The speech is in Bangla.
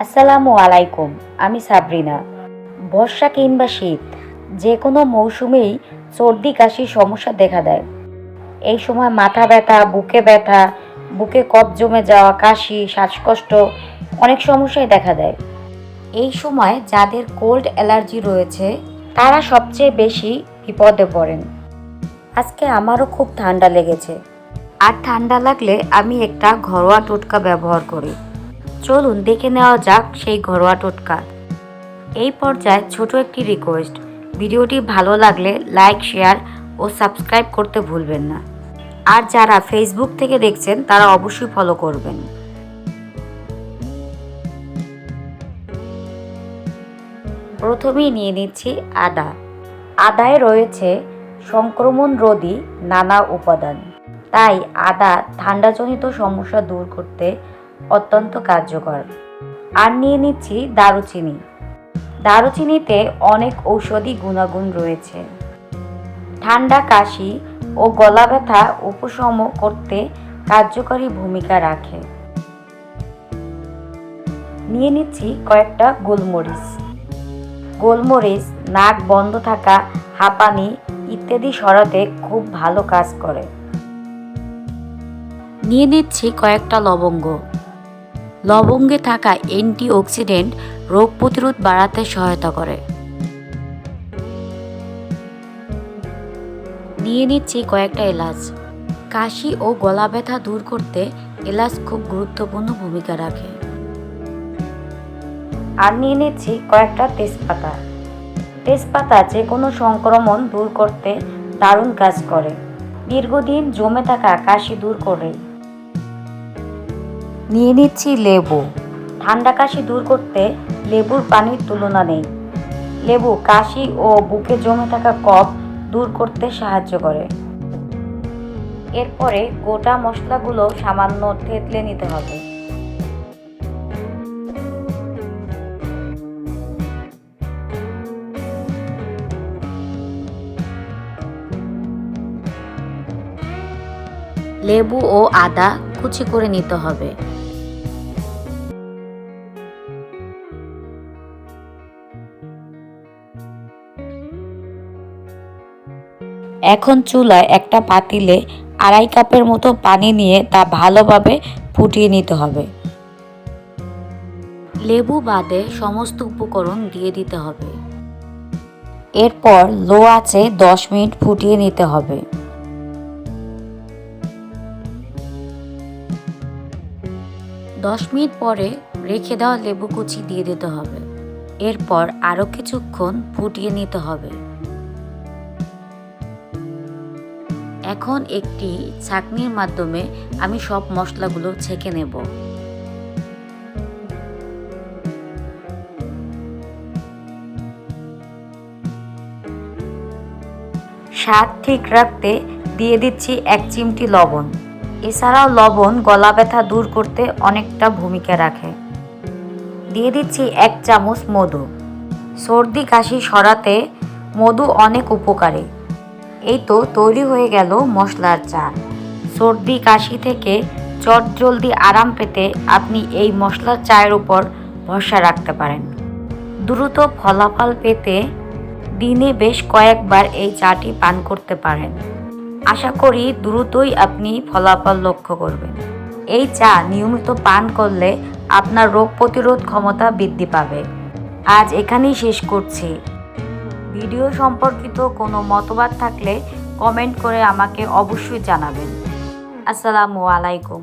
আসসালামু আলাইকুম, আমি সাবরিনা। বর্ষা কিংবা শীত, যে কোনো মৌসুমেই সর্দি কাশির সমস্যা দেখা দেয়। এই সময় মাথা ব্যথা, বুকে ব্যথা, বুকে কফ জমে যাওয়া, কাশি, শ্বাসকষ্ট অনেক সমস্যাই দেখা দেয়। এই সময় যাদের কোল্ড অ্যালার্জি রয়েছে, তারা সবচেয়ে বেশি বিপদে পড়েন। আজকে আমারও খুব ঠান্ডা লেগেছে। আর ঠান্ডা লাগলে আমি একটা ঘরোয়া টোটকা ব্যবহার করি। চলুন দেখে নেওয়া যাক সেই ঘরোয়া টোটকা। এই পর্যায়ে ছোট একটি রিকোয়েস্ট ভিডিওটি ভালো লাগলে লাইক শেয়ার ও সাবস্ক্রাইব করতে ভুলবেন না। আর যারা ফেসবুক থেকে দেখছেন, তারা অবশ্যই ফলো করবেন। প্রথমেই নিয়ে নিচ্ছি আদা। আদায় রয়েছে সংক্রমণ রোধী নানা উপাদান। তাই আদা ঠান্ডাজনিত সমস্যা দূর করতে অত্যন্ত কার্যকর। আর নিয়ে নিচ্ছি দারুচিনি। দারুচিনিতে অনেক ঔষধি গুণাগুণ রয়েছে। ঠান্ডা কাশি ও গলা ব্যথা উপশম করতে কার্যকরী ভূমিকা রাখে। নিয়ে নিচ্ছি কয়েকটা গোলমরিচ। গোলমরিচ, নাক বন্ধ থাকা, হাঁপানি ইত্যাদি সরাতে খুব ভালো কাজ করে। নিয়ে নিচ্ছি কয়েকটা লবঙ্গ। লবঙ্গে থাকা অ্যান্টিঅক্সিডেন্ট রোগ প্রতিরোধ বাড়াতে সহায়তা করে। নিয়ে নিচ্ছি কয়েকটা এলাচ। কাশি ও গলা ব্যথা দূর করতে এলাচ খুব গুরুত্বপূর্ণ ভূমিকা রাখে। আর নিয়ে নিচ্ছি কয়েকটা তেজপাতা। তেজপাতা যে কোনো সংক্রমণ দূর করতে দারুণ কাজ করে। দীর্ঘদিন জমে থাকা কাশি দূর করে। নিয়ে নিচ্ছি লেবু। ঠান্ডা কাশি দূর করতে লেবুর পানির তুলনা নেই। লেবু কাশি ও বুকে জমে থাকা কফ দূর করতে সাহায্য করে। এরপরে গোটা মশলাগুলো সামান্য থেতলে নিতে হবে। লেবু ও আদা কুচি করে নিতে হবে। এখন চুলায় একটা পাতিলে আড়াই কাপের মতো পানি নিয়ে তা ভালোভাবে ফুটিয়ে নিতে হবে। লেবু বাদে সমস্ত উপকরণ দিয়ে দিতে হবে। এরপর লো আছে দশ মিনিট ফুটিয়ে নিতে হবে। দশ মিনিট পরে রেখে দেওয়া লেবু কুচি দিয়ে দিতে হবে। এরপর আরও কিছুক্ষণ ফুটিয়ে নিতে হবে। এখন একটি ছাঁকনির মাধ্যমে আমি সব মশলাগুলো ছেঁকে নেব। স্বাদ ঠিক রাখতে দিয়ে দিচ্ছি এক চিমটি লবণ। এছাড়াও লবণ গলা ব্যথা দূর করতে অনেকটা ভূমিকা রাখে। দিয়ে দিচ্ছি এক চামচ মধু। সর্দি কাশি সরাতে মধু অনেক উপকারী। এই তো তৈরি হয়ে গেল মশলার চা। সর্দি, কাশি থেকে চট জলদি আরাম পেতে আপনি এই মশলার চায়ের উপর ভরসা রাখতে পারেন। দ্রুত ফলাফল পেতে দিনে বেশ কয়েকবার এই চাটি পান করতে পারেন। আশা করি দ্রুতই আপনি ফলাফল লক্ষ্য করবেন। এই চা নিয়মিত পান করলে আপনার রোগ প্রতিরোধ ক্ষমতা বৃদ্ধি পাবে। আজ এখানেই শেষ করছি। ভিডিও সম্পর্কিত কোনো মতবাদ থাকলে কমেন্ট করে আমাকে অবশ্যই জানাবেন। আসসালামু আলাইকুম।